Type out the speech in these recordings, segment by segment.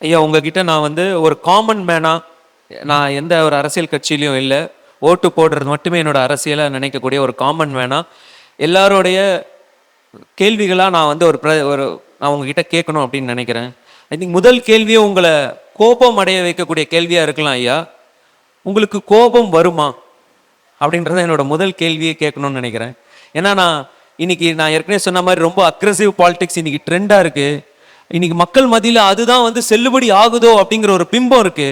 ஐயா உங்ககிட்ட நான் வந்து ஒரு காமன் மேனாக நான் எந்த ஒரு அரசியல் கட்சியிலையும் இல்லை. ஓட்டு போடுறது மட்டுமே என்னோட அரசியலாக நினைக்கக்கூடிய ஒரு காமன் மேனாக எல்லாரோடைய கேள்விகளாக நான் வந்து ஒரு ப்ர ஒரு நான் உங்ககிட்ட கேட்கணும் அப்படின்னு நினைக்கிறேன். ஐ திங்க் முதல் கேள்வியே உங்களை கோபம் அடைய வைக்கக்கூடிய கேள்வியாக இருக்கலாம் ஐயா. உங்களுக்கு கோபம் வருமா? அப்படின்றத என்னோட முதல் கேள்வியே கேட்கணும்னு நினைக்கிறேன். ஏன்னா நான் இன்னைக்கு நான் ஏற்கனவே சொன்ன மாதிரி ரொம்ப அக்ரஸிவ் பாலிடிக்ஸ் இன்னைக்கு ட்ரெண்டாக இருக்குது இன்னைக்கு மக்கள் மத்தியில் அதுதான் வந்து செல்லுபடி ஆகுதோ அப்படிங்கிற ஒரு பிம்பம் இருக்கு.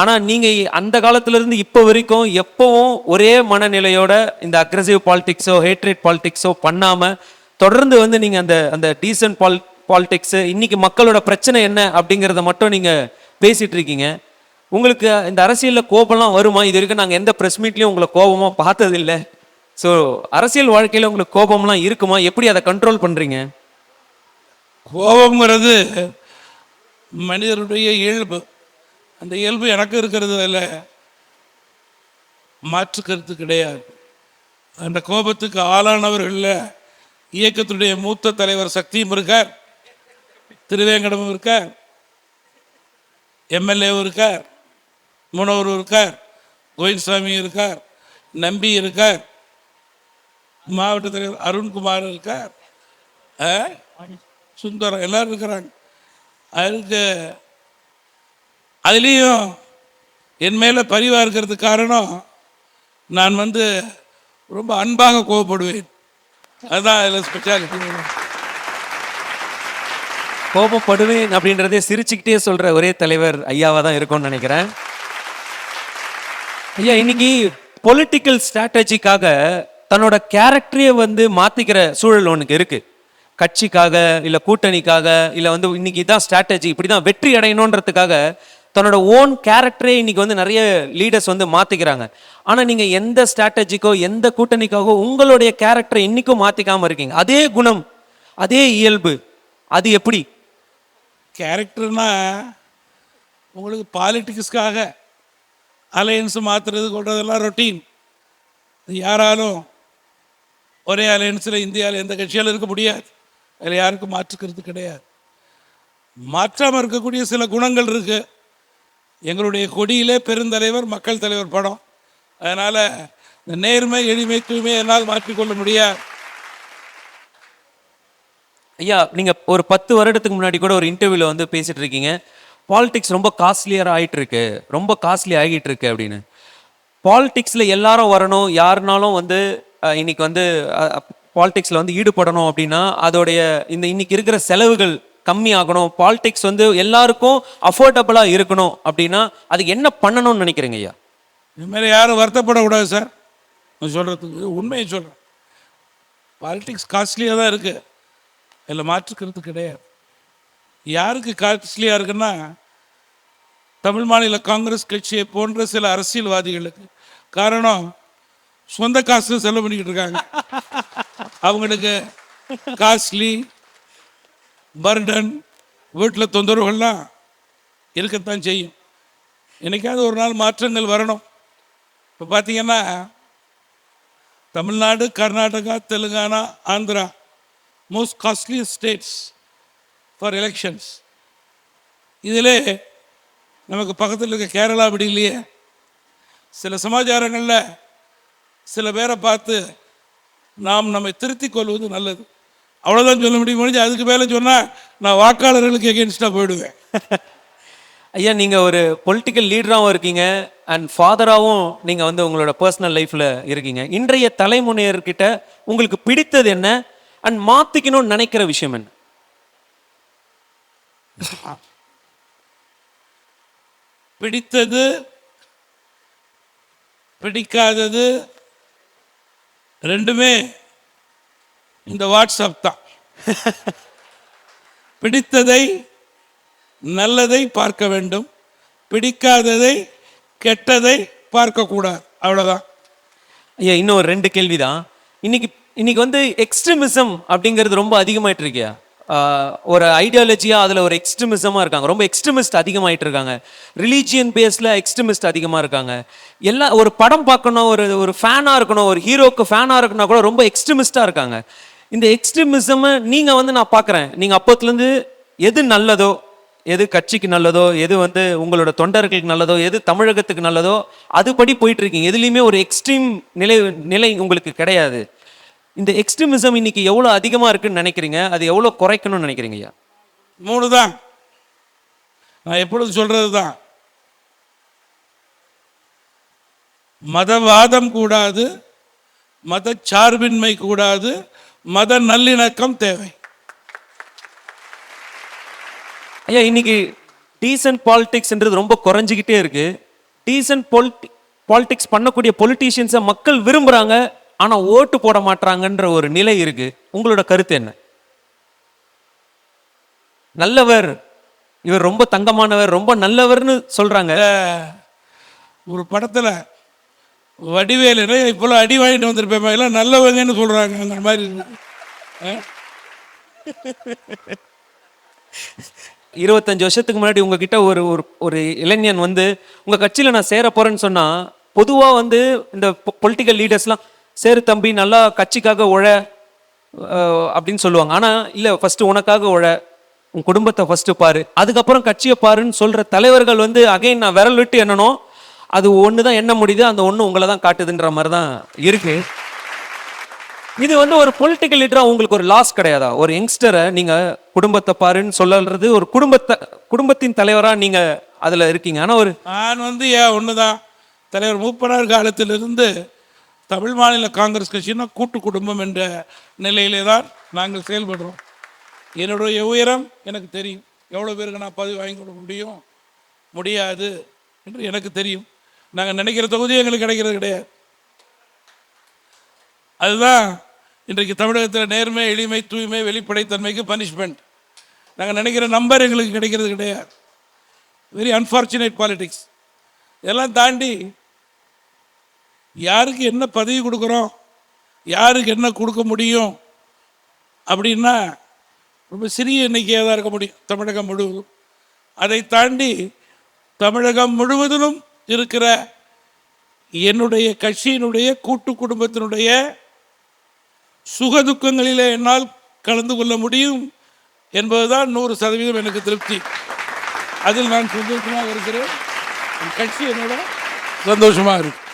ஆனால் நீங்கள் அந்த காலத்துலேருந்து இப்போ வரைக்கும் எப்பவும் ஒரே மனநிலையோட இந்த அக்ரஸிவ் பாலிடிக்ஸோ ஹேட்ரேட் பாலிடிக்ஸோ பண்ணாமல் தொடர்ந்து வந்து நீங்கள் அந்த அந்த டீசன்ட் பால் பாலிடிக்ஸு இன்னைக்கு மக்களோட பிரச்சனை என்ன அப்படிங்கிறத மட்டும் நீங்கள் பேசிகிட்டு இருக்கீங்க. உங்களுக்கு இந்த அரசியலில் கோபம்லாம் வருமா? இது வரைக்கும் நாங்கள் எந்த ப்ரெஸ் மீட்லேயும் உங்களை கோபமாக பார்த்ததில்ல. ஸோ அரசியல் வாழ்க்கையில் உங்களுக்கு கோபம்லாம் இருக்குமா? எப்படி அதை கண்ட்ரோல் பண்ணுறீங்க கோபம்ங்கிறது மனிதருடைய இயல்பு. அந்த இயல்பு எனக்கு இருக்கிறது இல்லை மாற்று கருத்து கிடையாது. அந்த கோபத்துக்கு ஆளானவர்களில் இயக்கத்துடைய மூத்த தலைவர் சக்தியும் இருக்கார். திருவேங்கடமும் இருக்கார். எம்எல்ஏவும் இருக்கார். முனவரும் இருக்கார். கோயில்சாமி இருக்கார். நம்பி இருக்கார். மாவட்ட தலைவர் அருண்குமார் இருக்கார். ஆ? சுந்தரம் எல்லாரும் இருக்கிறாங்க. அதுக்கு அதுலேயும் என் மேலே பரிவாக இருக்கிறதுக்கு காரணம் நான் வந்து ரொம்ப அன்பாக கோவப்படுவேன். அதுதான் அதில் ஸ்பெஷாலிட்டி கோபப்படுவேன் அப்படின்றதே சிரிச்சுக்கிட்டே சொல்கிற ஒரே தலைவர் ஐயாவாக தான் இருக்கும்னு நினைக்கிறேன். ஐயா இன்னைக்கு பொலிட்டிக்கல் ஸ்ட்ராட்டஜிக்காக தன்னோட கேரக்டரையே வந்து மாற்றிக்கிற சூழல் ஒன்றுக்கு இருக்குது கட்சிக்காக இல்லை கூட்டணிக்காக இல்லை வந்து இன்னைக்கு தான் ஸ்ட்ராட்டஜி இப்படி தான் வெற்றி அடையணுன்றதுக்காக தன்னோட ஓன் கேரக்டரே இன்னைக்கு வந்து நிறைய லீடர்ஸ் வந்து மாற்றிக்கிறாங்க ஆனால் நீங்கள் எந்த ஸ்ட்ராட்டஜிக்கோ எந்த கூட்டணிக்காகவோ உங்களுடைய கேரக்டரை இன்னைக்கும் மாற்றிக்காமல் இருக்கீங்க. அதே குணம் அதே இயல்பு அது எப்படி? கேரக்டர்னா உங்களுக்கு பாலிட்டிக்ஸ்க்காக அலையன்ஸ் மாற்றுறது கொள்றதெல்லாம் ரொட்டீன் யாராலும் ஒரே அலையன்ஸில் இந்தியாவில் எந்த கட்சியாலும் இருக்க முடியாது. அதில் யாருக்கும் மாற்றுக்கிறது கிடையாது. மாற்றாமல் இருக்கக்கூடிய சில குணங்கள் இருக்குது எங்களுடைய கொடியிலே பெருந்தலைவர் மக்கள் தலைவர் படம். அதனால் இந்த நேர்மை எளிமை தூய்மை என்னால் மாற்றிக்கொள்ள முடியாது. ஐயா நீங்கள் ஒரு பத்து வருடத்துக்கு முன்னாடி கூட ஒரு இன்டர்வியூவில் வந்து பேசிகிட்டு இருக்கீங்க. பாலிடிக்ஸ் ரொம்ப காஸ்ட்லியராக ஆகிட்டு இருக்கு. ரொம்ப காஸ்ட்லி ஆகிட்டு இருக்கு அப்படின்னு. பாலிடிக்ஸில் எல்லாரும் வரணும். யாருனாலும் வந்து இன்னைக்கு வந்து பாலிடிக்ஸில் வந்து ஈடுபடணும் அப்படின்னா அதோடைய இந்த இன்னைக்கு இருக்கிற செலவுகள் கம்மி ஆகணும் பாலிடிக்ஸ் வந்து எல்லாருக்கும் அஃபோர்டபுளாக இருக்கணும் அப்படின்னா அதுக்கு என்ன பண்ணணும்னு நினைக்கிறீங்க ஐயா? இது யாரும் வருத்தப்படக்கூடாது சார். நான் சொல்கிறதுக்கு உண்மையை சொல்கிறேன் பாலிடிக்ஸ் காஸ்ட்லியாக தான் இருக்குது இதில் மாற்றுக்கிறது கிடையாது. யாருக்கு காஸ்ட்லியாக இருக்குன்னா தமிழ் மாநில காங்கிரஸ் கட்சியை போன்ற சில அரசியல்வாதிகளுக்கு. காரணம் சொந்த காசு செலவு பண்ணிக்கிட்டு இருக்காங்க. அவங்களுக்கு காஸ்ட்லி பர்டன் வீட்டில் தொந்தரவுகள்லாம் இருக்கத்தான் செய்யும். என்னைக்காவது ஒரு நாள் மாற்றங்கள் வரணும். இப்போ பார்த்தீங்கன்னா Tamil Nadu Karnataka Telangana Andhra most costly states for elections இதில் நமக்கு பக்கத்தில் இருக்க கேரளா அப்படி இல்லையே சில சமாச்சாரங்களில் சில பேரை பார்த்து நாம் நம்மை திருத்திக் கொள்வது நல்லது. அவ்வளோதான் சொல்ல முடியும். முடிஞ்சு அதுக்கு மேலே சொன்னால் நான் வாக்காளர்களுக்கு எகென்ஸ்டாக போயிடுவேன். ஐயா நீங்க ஒரு பொலிட்டிக்கல் லீடராகவும் இருக்கீங்க அண்ட் ஃபாதராகவும் நீங்க வந்து உங்களோட பர்சனல் லைஃப்ல இருக்கீங்க. இன்றைய தலைமுறையர்கிட்ட உங்களுக்கு பிடித்தது என்ன? அண்ட் மாத்திக்கணும்னு நினைக்கிற விஷயம் என்ன? பிடித்தது பிடிக்காதது ரெண்டுமே இந்த வாட்ஸ்அப் தான். பிடித்ததை நல்லதை பார்க்க வேண்டும். பிடிக்காததை கெட்டதை பார்க்கக்கூடாது. அவ்வளோதான் ஐயா இன்னும் ஒரு ரெண்டு கேள்விதான். இன்னைக்கு இன்னைக்கு வந்து எக்ஸ்ட்ரீமிசம் அப்படிங்கிறது ரொம்ப அதிகமாயிட்டு இருக்கியா ஒரு ஐடியாலஜியாக அதில் ஒரு எக்ஸ்ட்ரிமிசமாக இருக்காங்க. ரொம்ப எக்ஸ்ட்ரிமிஸ்ட் அதிகமாகிட்டு இருக்காங்க ரிலீஜியன் பேஸில் எக்ஸ்ட்ரிமிஸ்ட் அதிகமாக இருக்காங்க. எல்லா ஒரு படம் பார்க்கணும் ஒரு ஒரு ஃபேனாக இருக்கணும் ஒரு ஹீரோக்கு ஃபேனாக இருக்கணும் கூட ரொம்ப எக்ஸ்ட்ரிமிஸ்டாக இருக்காங்க. இந்த எக்ஸ்ட்ரீமிசம் நீங்கள் வந்து நான் பார்க்குறேன். நீங்கள் அப்போத்துலேருந்து எது நல்லதோ எது கட்சிக்கு நல்லதோ எது வந்து உங்களோட தொண்டர்களுக்கு நல்லதோ எது தமிழகத்துக்கு நல்லதோ அதுபடி போயிட்டு இருக்கீங்க எதுலேயுமே ஒரு எக்ஸ்ட்ரீம் நிலை நிலை உங்களுக்கு கிடையாது. இந்த எக்ஸ்ட்ரீமிசம் இன்னைக்கு எவ்வளோ அதிகமாக இருக்குன்னு நினைக்கிறீங்க? அது எவ்வளோ குறைக்கணும்னு நினைக்கிறீங்க ஐயா? மூணு தான் நான் எப்பொழுதும் சொல்றது தான் மதவாதம் கூடாது மத சார்பின்மை கூடாது மத நல்லிணக்கம் தேவை. ஐயா இன்னைக்கு டீசன்ட் பாலிடிக்ஸ்ன்றது ரொம்ப குறைஞ்சிக்கிட்டே இருக்கு. டீசன்ட் பொலிட்டி பாலிடிக்ஸ் பண்ணக்கூடிய பொலிட்டீஷியன்ஸை மக்கள் விரும்புகிறாங்க ஆனால் ஓட்டு போட மாட்றாங்கன்ற ஒரு நிலை இருக்கு. உங்களோட கருத்து என்ன? நல்லவர். இவர் ரொம்ப தங்கமானவர் ரொம்ப நல்லவர்னு சொல்றாங்க. ஒரு படத்தில் வடிவேலு இப்போ அடி வாங்கிட்டு வந்திருப்பேன் எல்லாம் நல்லவங்கன்னு சொல்கிறாங்க அந்த மாதிரி? இருபத்தஞ்சு வருஷத்துக்கு முன்னாடி உங்ககிட்ட ஒரு ஒரு ஒரு இளைஞன் வந்து உங்க கட்சியில நான் சேர போறேன்னு சொன்னா பொதுவா வந்து இந்த பொலிட்டிக்கல் லீடர்ஸ்லாம் சேரு தம்பி நல்லா கட்சிக்காக உழ அப்படின்னு சொல்லுவாங்க. ஆனால் இல்லை ஃபஸ்ட்டு உனக்காக உழ உன் குடும்பத்தை ஃபஸ்ட்டு பாரு. அதுக்கப்புறம் கட்சியை பாருன்னு சொல்கிற தலைவர்கள் வந்து அகைன் நான் விரல் விட்டு என்னனோ அது ஒன்று தான் என்ன முடியுது அந்த ஒன்று உங்களை தான் காட்டுதுன்ற மாதிரி தான் இருக்குது இது வந்து ஒரு பொலிட்டிக்கல் லீடராக உங்களுக்கு ஒரு லாஸ் கிடையாதா? ஒரு யங்ஸ்டரை நீங்கள் குடும்பத்தை பாருன்னு சொல்லறது ஒரு குடும்பத்தை குடும்பத்தின் தலைவராக நீங்கள் அதில் இருக்கீங்க. ஆனால் ஒரு நான் வந்து ஏன் ஒன்று தான் தலைவர் மூப்பனார் காலத்திலிருந்து தமிழ் மாநில காங்கிரஸ் கட்சினா கூட்டு குடும்பம் என்ற நிலையிலே தான் நாங்கள் செயல்படுறோம். என்னுடைய உயரம் எனக்கு தெரியும். எவ்வளோ பேருக்கு நான் பதவி வாங்கி கொடுக்க முடியும்? முடியாது என்று எனக்கு தெரியும். நாங்கள் நினைக்கிற தொகுதி எங்களுக்கு கிடைக்கிறது கிடையாது. அதுதான் இன்றைக்கு தமிழகத்தில் நேர்மை எளிமை தூய்மை வெளிப்படைத்தன்மைக்கு பனிஷ்மெண்ட் நாங்கள் நினைக்கிற நம்பர் எங்களுக்கு கிடைக்கிறது கிடையாது. வெரி அன்ஃபார்ச்சுனேட் பாலிடிக்ஸ் இதெல்லாம் தாண்டி யாருக்கு என்ன பதவி கொடுக்குறோம்? யாருக்கு என்ன கொடுக்க முடியும்? அப்படின்னா ரொம்ப சிறிய எண்ணிக்கையாக தான் இருக்க முடியும் தமிழகம் முழுவதும். அதை தாண்டி தமிழகம் முழுவதிலும் இருக்கிற என்னுடைய கட்சியினுடைய கூட்டு குடும்பத்தினுடைய சுகதுக்கங்களிலே என்னால் கலந்து கொள்ள முடியும் என்பதுதான் நூறு சதவீதம் எனக்கு திருப்தி. அதில் நான் சந்தோஷமாக இருக்கிறேன். என் கட்சி என்னோட சந்தோஷமாக இருக்கு.